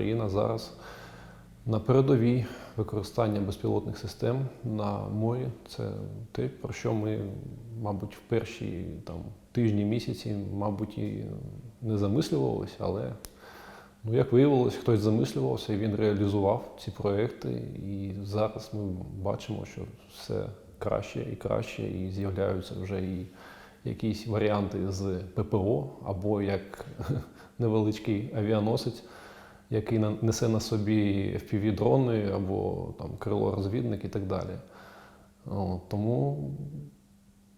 Україна зараз на передовій використання безпілотних систем на морі. Це те, про що ми, мабуть, в перші там, тижні, місяці, мабуть, і не замислювалися, але ну, як виявилось, хтось замислювався і він реалізував ці проекти. І зараз ми бачимо, що все краще і краще, і з'являються вже і якісь варіанти з ППО, або як невеличкий авіаносець, який несе на собі FPV-дрони або там крило-розвідник і так далі. О, тому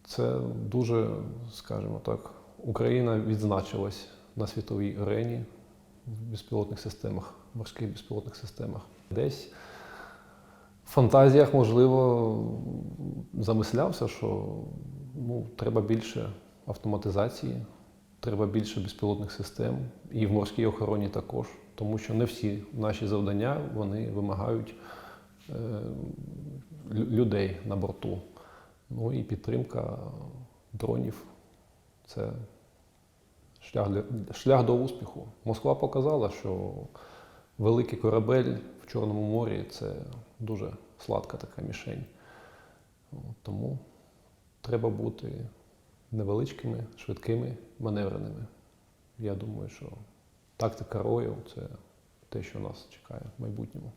це дуже, скажімо так, Україна відзначилась на світовій арені в безпілотних системах, в морських безпілотних системах. Десь в фантазіях, можливо, замислявся, що ну, треба більше автоматизації, треба більше безпілотних систем, і в морській охороні також, тому що не всі наші завдання вони вимагають е, людей на борту. Ну і підтримка дронів це шлях, для, шлях до успіху. Москва показала, що великий корабель в Чорному морі це дуже сладка така мішень. Тому треба бути невеличкими, швидкими, маневреними. Я думаю, що тактика роїв це те, що нас чекає в майбутньому.